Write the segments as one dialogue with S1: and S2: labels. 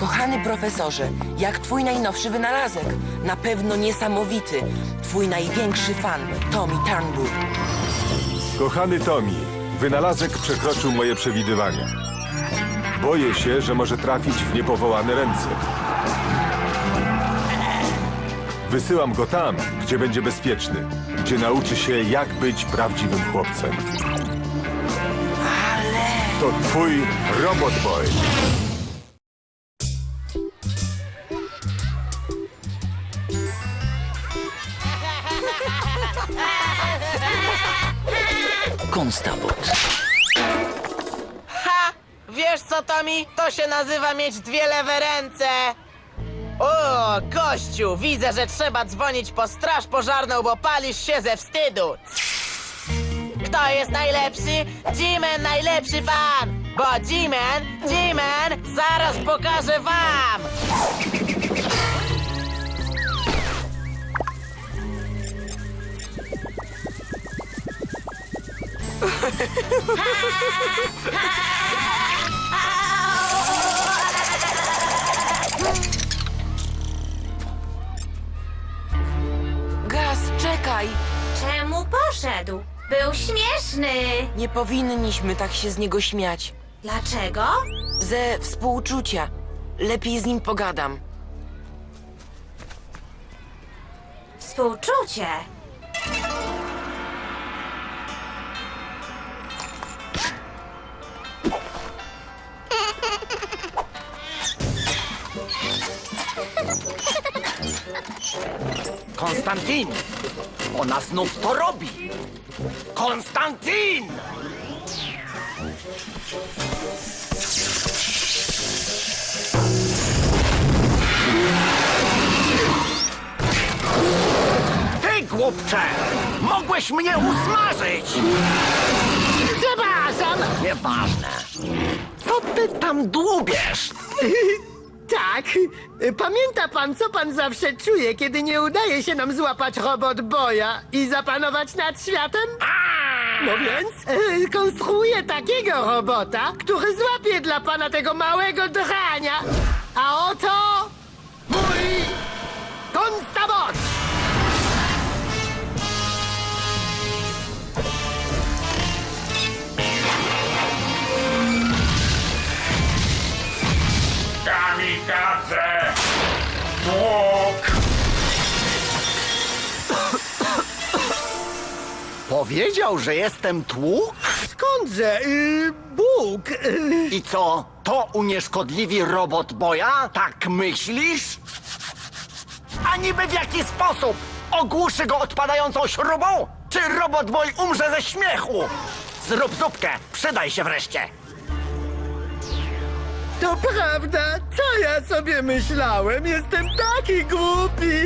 S1: Kochany profesorze, jak twój najnowszy wynalazek? Na pewno niesamowity. Twój największy fan, Tommy Turnbull.
S2: Kochany Tommy, wynalazek przekroczył moje przewidywania. Boję się, że może trafić w niepowołane ręce. Wysyłam go tam, gdzie będzie bezpieczny, gdzie nauczy się, jak być prawdziwym chłopcem.
S1: Ale...
S2: To twój robot boy.
S3: Konstabot.
S4: Ha! Wiesz co, Tommy? To się nazywa mieć dwie lewe ręce. O, gościu, widzę, że trzeba dzwonić po straż pożarną, bo palisz się ze wstydu. Kto jest najlepszy? G-Man najlepszy fan! Bo G-Man, G-Man, zaraz pokażę wam!
S1: Gaz, czekaj!
S5: Czemu poszedł? Był śmieszny.
S1: Nie powinniśmy tak się z niego śmiać.
S5: Dlaczego?
S1: Ze współczucia. Lepiej z nim pogadam.
S5: Współczucie.
S3: Konstantin! Ona znów to robi! Konstantin! Ty, głupcze! Mogłeś mnie usmażyć!
S6: Przepraszam!
S3: Nieważne. Co ty tam dłubiesz?
S6: Tak. Pamięta pan, co pan zawsze czuje, kiedy nie udaje się nam złapać robot boja i zapanować nad światem? No więc e, konstruuję takiego robota, który złapie dla pana tego małego drania. A oto mój konstabot!
S3: Powiedział, że jestem tłuk?
S6: Skądże? Y, Bóg! Y,
S3: I co? To unieszkodliwi robot boja? Tak myślisz? A niby w jaki sposób? Ogłuszy go odpadającą śrubą? Czy robot boy umrze ze śmiechu? Zrób zupkę, przydaj się wreszcie.
S6: To prawda, co ja sobie myślałem? Jestem taki głupi!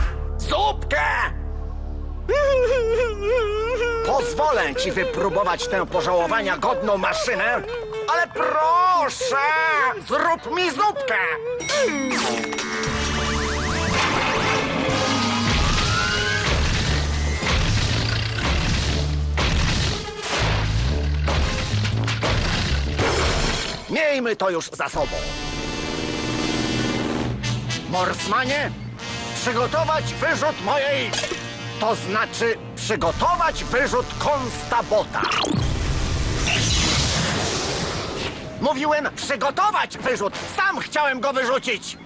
S3: Zupkę! Pozwolę ci wypróbować tę pożałowania godną maszynę, ale proszę, zrób mi zupkę! Miejmy to już za sobą. Morsmanie, przygotować wyrzut mojej... To znaczy przygotować wyrzut konstabota. Mówiłem przygotować wyrzut. Sam chciałem go wyrzucić.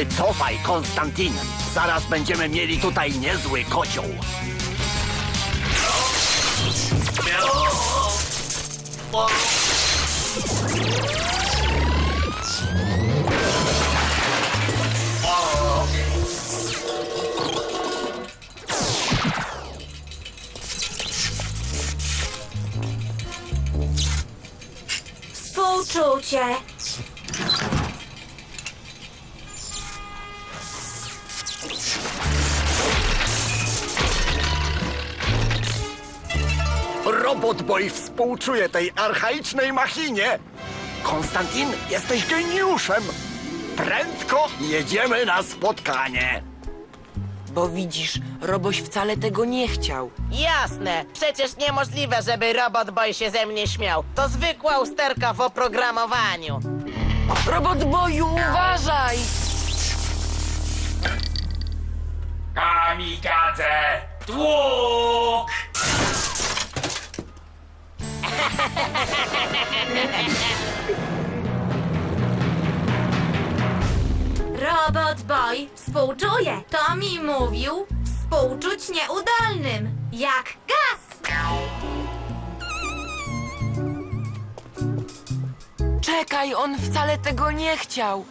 S3: Wycofaj, Konstantin! Zaraz będziemy mieli tutaj niezły kocioł.
S5: Współczucie.
S3: Robot Boy współczuje tej archaicznej machinie. Konstantin, jesteś geniuszem. Prędko jedziemy na spotkanie.
S1: Bo widzisz, Roboś wcale tego nie chciał.
S4: Jasne, przecież niemożliwe, żeby Robot Boy się ze mnie śmiał. To zwykła usterka w oprogramowaniu.
S1: Robot boju, uważaj!
S7: Kamikadze! Tłuk!
S5: Robot Boy współczuje. To mi mówił współczuć nieudolnym. Jak gaz.
S1: Czekaj, on wcale tego nie chciał.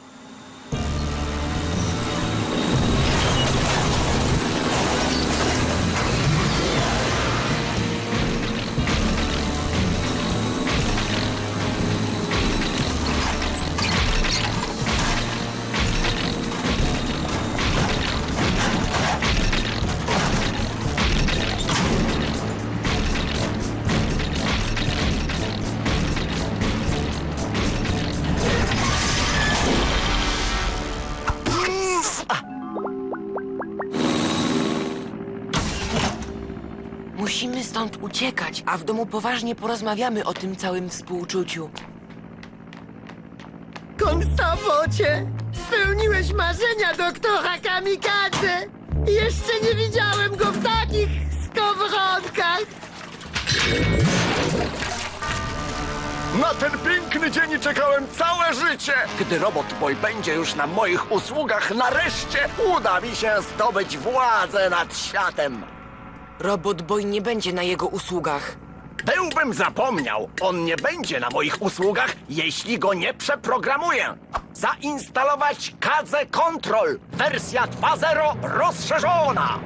S1: Stąd uciekać, a w domu poważnie porozmawiamy o tym całym współczuciu.
S6: Konstabocie, spełniłeś marzenia doktora Kamikadze. Jeszcze nie widziałem go w takich skowronkach.
S3: Na ten piękny dzień czekałem całe życie. Gdy Robot Boy będzie już na moich usługach, nareszcie uda mi się zdobyć władzę nad światem.
S1: Robot Boy nie będzie na jego usługach.
S3: Gdybym zapomniał, on nie będzie na moich usługach, jeśli go nie przeprogramuję. Zainstalować Kadze Control, wersja 2.0 rozszerzona.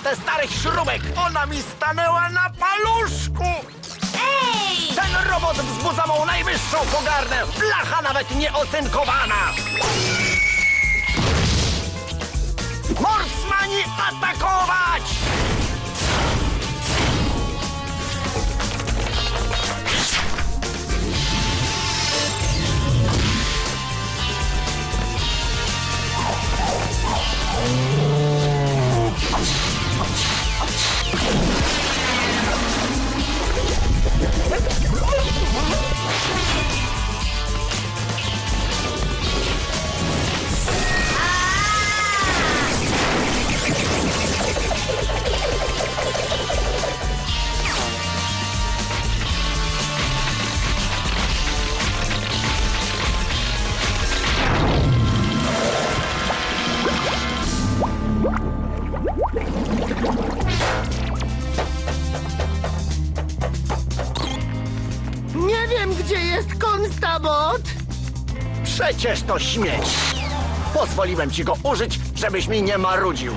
S3: Stertę starych śrubek! Ona mi stanęła na paluszku!
S5: Ej!
S3: Ten robot wzbudza mą najwyższą pogardę! Blacha nawet nieocynkowana! Morsmani atakować! Przecież to śmieć! Pozwoliłem ci go użyć, żebyś mi nie marudził.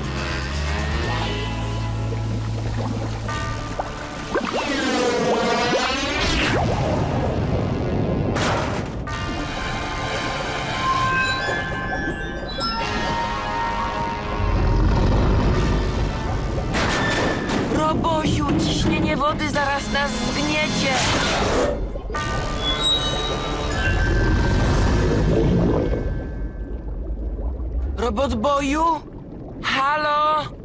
S1: Robosiu, ciśnienie wody zaraz nas zgniecie. Robot boju? Halo?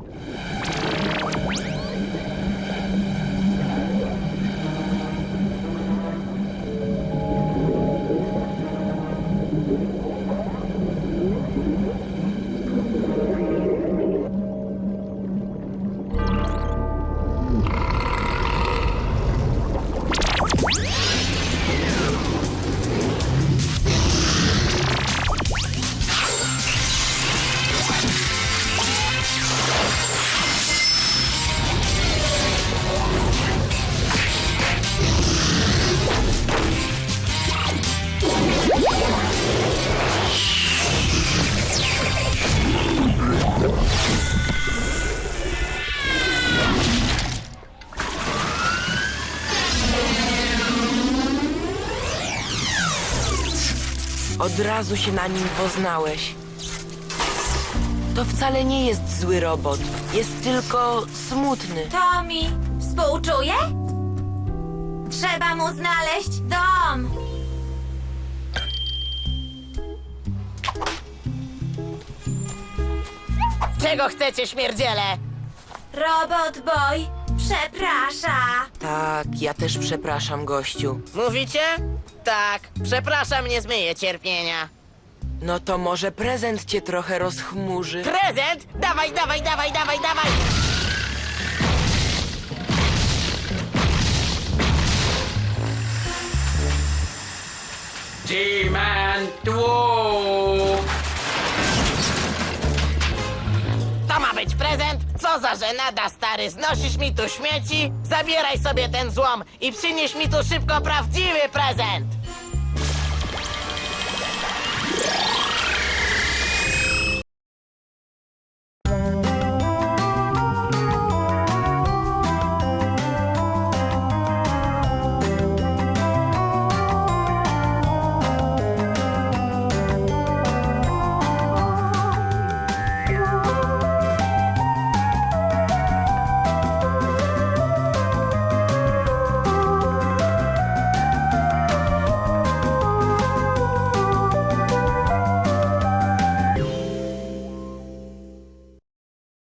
S1: Od razu się na nim poznałeś. To wcale nie jest zły robot. Jest tylko smutny.
S5: Tommy, współczuje? Trzeba mu znaleźć dom.
S4: Czego chcecie, śmierdziele?
S5: Robot Boy przeprasza.
S1: Tak, ja też przepraszam, gościu.
S4: Mówicie? Tak, przepraszam, nie zmyję cierpienia.
S1: No to może prezent cię trochę rozchmurzy.
S4: Prezent? Dawaj, dawaj, dawaj, dawaj, dawaj!
S7: G-Man!
S4: To ma być prezent? Co za żenada, stary, znosisz mi tu śmieci? Zabieraj sobie ten złom i przynieś mi tu szybko prawdziwy prezent!